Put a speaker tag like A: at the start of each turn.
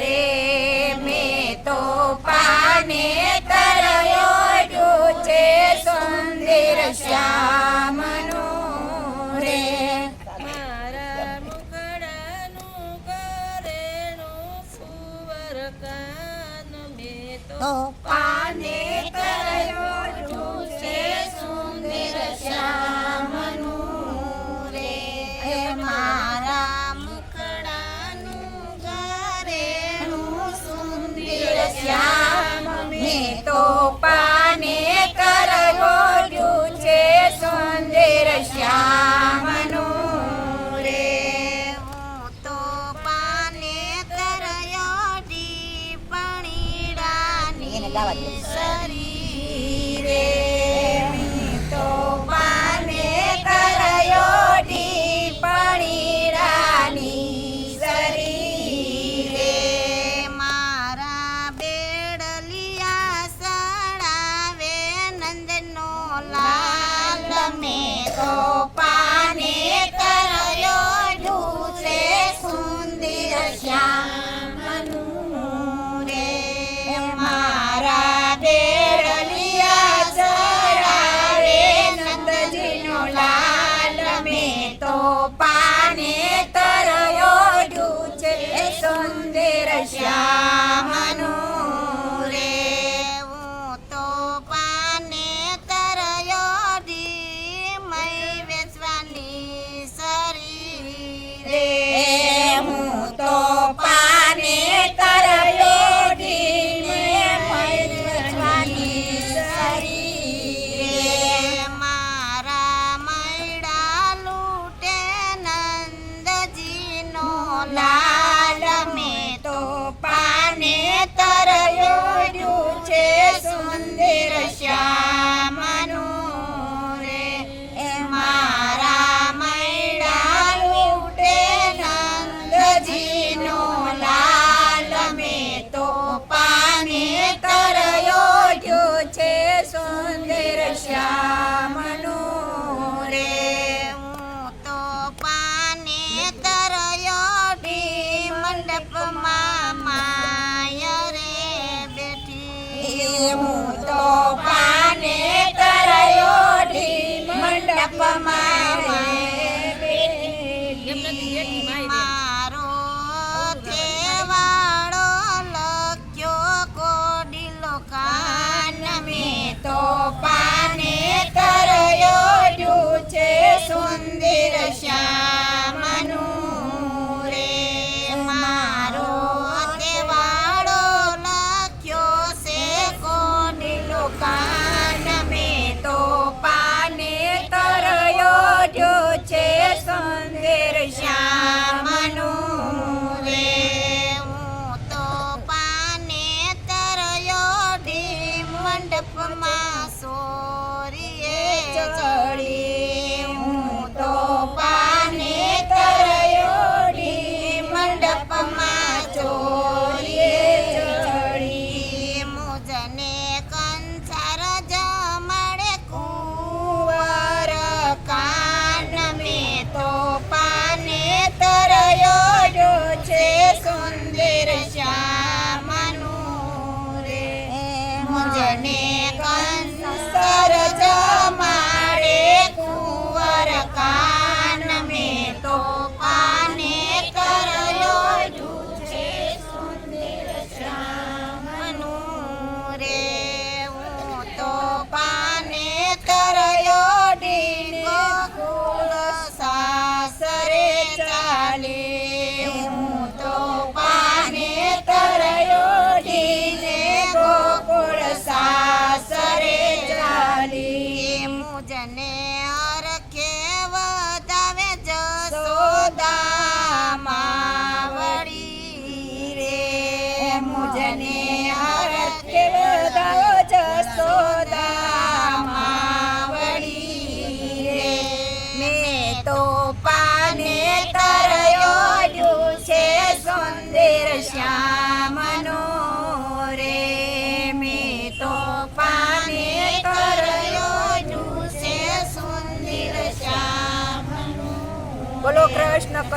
A: રે.
B: મેં તો પાને તરયો છે સુંદર શ્યામનું રે.
A: મારા મુકડાનું કરેણું સુવર કાન તો
B: પાને તરયો છે સુંદર શ્યામનો તો પાને કરગોર્યું છે સુંદર શ્યામનું તો પાને કરયો દીપણીડાની સરી Jesus. し。then it પાને તરયો છે સુંદર શ્યામનો રે. મેં તો પાને તરયો છે સુંદર શ્યામનો બોલો કૃષ્ણ